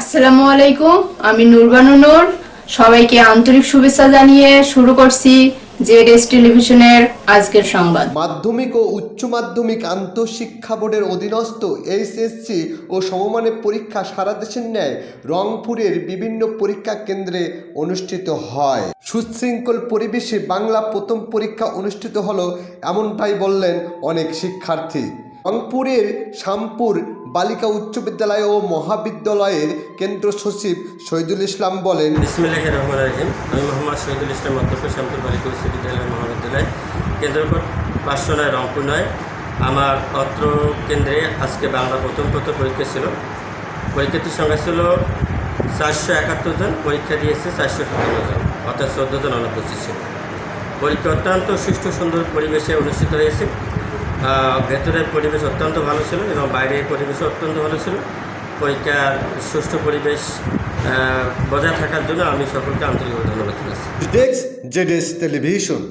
আসসালামু আলাইকুম, আমি নুরবানু নূর। সবাইকে আন্তরিক শুভেচ্ছা জানিয়ে শুরু করছি জেডএস টেলিভিশনের আজকের সংবাদ। মাধ্যমিক ও উচ্চ মাধ্যমিক আন্তঃশিক্ষা বোর্ডের অধীনস্থ এইচএসসি ও সমমানের পরীক্ষা সারা দেশের ন্যায় রংপুরের বিভিন্ন পরীক্ষা কেন্দ্রে অনুষ্ঠিত হয়। সুশৃঙ্খল পরিবেশে বাংলা প্রথম পরীক্ষা অনুষ্ঠিত হলো, এমনটাই বললেন অনেক শিক্ষার্থী। রংপুরের শামপুর বালিকা উচ্চ বিদ্যালয় ও মহাবিদ্যালয়ের কেন্দ্র সচিব শহীদুল ইসলাম বলেন বিসমিল্লাহ রহমান রাহিম। আমি মোহাম্মদ শহীদুল ইসলাম অধ্যক্ষ শ্যামপুর বালিকা বিশ্ববিদ্যালয় মহাবিদ্যালয়। কেন্দ্রকর পাঁচশো নয়, রংপুর নয়। আমার অত্র কেন্দ্রে আজকে বাংলা প্রথম প্রথম পরীক্ষা ছিল। পরীক্ষার্থীর সংখ্যা ছিল চারশো একাত্তর জন, পরীক্ষা দিয়েছে চারশো সাতান্ন জন, অর্থাৎ চোদ্দ জন অনুপস্থিত ছিল। পরীক্ষা অত্যন্ত সুষ্ঠু সুন্দর পরিবেশে অনুষ্ঠিত হয়েছে। ভেতরের পরিবেশ অত্যন্ত ভালো ছিল এবং বাইরের পরিবেশও অত্যন্ত ভালো ছিল। পরীক্ষার সুষ্ঠু পরিবেশ বজায় থাকার জন্য আমি সকলকে আন্তরিকভাবে ধন্যবাদ জানাচ্ছি। টেলিভিশন